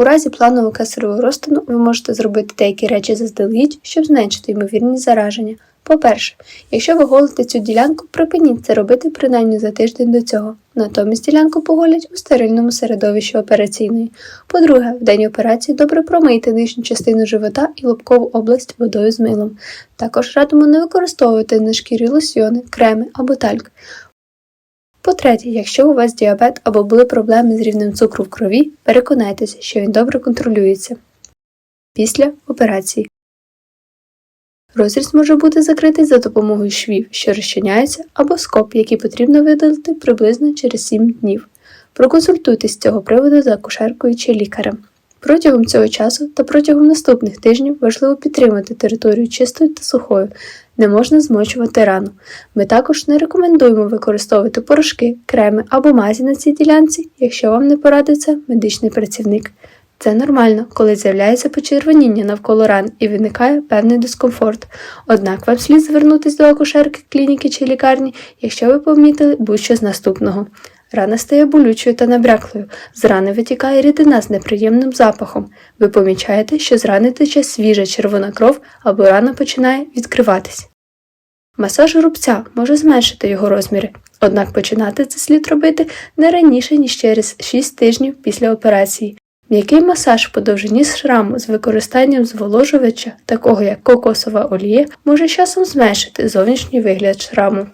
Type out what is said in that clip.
У разі планового кесаревого розтину ви можете зробити деякі речі заздалегідь, щоб зменшити ймовірність зараження. По-перше, якщо ви голите цю ділянку, припиніть це робити принаймні за тиждень до цього. Натомість ділянку поголять у стерильному середовищі операційної. По-друге, в день операції добре промийте нижню частину живота і лобкову область водою з милом. Також радимо не використовувати на шкірі лосьйони, креми або тальк. По-третє, якщо у вас діабет або були проблеми з рівнем цукру в крові, переконайтеся, що він добре контролюється. Після операції розріз може бути закритий за допомогою швів, що розчиняються, або скоб, який потрібно видалити приблизно через 7 днів. Проконсультуйтесь з цього приводу за акушеркою чи лікарем. Протягом цього часу та протягом наступних тижнів важливо підтримати територію чистою та сухою, не можна змочувати рану. Ми також не рекомендуємо використовувати порошки, креми або мазі на цій ділянці, якщо вам не порадить це медичний працівник. Це нормально, коли з'являється почервоніння навколо ран і виникає певний дискомфорт. Однак вам слід звернутися до акушерки, клініки чи лікарні, якщо ви помітили будь-що з наступного. Рана стає болючою та набряклою, з рани витікає рідина з неприємним запахом. Ви помічаєте, що з рани тече свіжа червона кров або рана починає відкриватись. Масаж рубця може зменшити його розміри, однак починати це слід робити не раніше, ніж через 6 тижнів після операції. М'який масаж по довжині шраму з використанням зволожувача, такого як кокосова олія, може часом зменшити зовнішній вигляд шраму.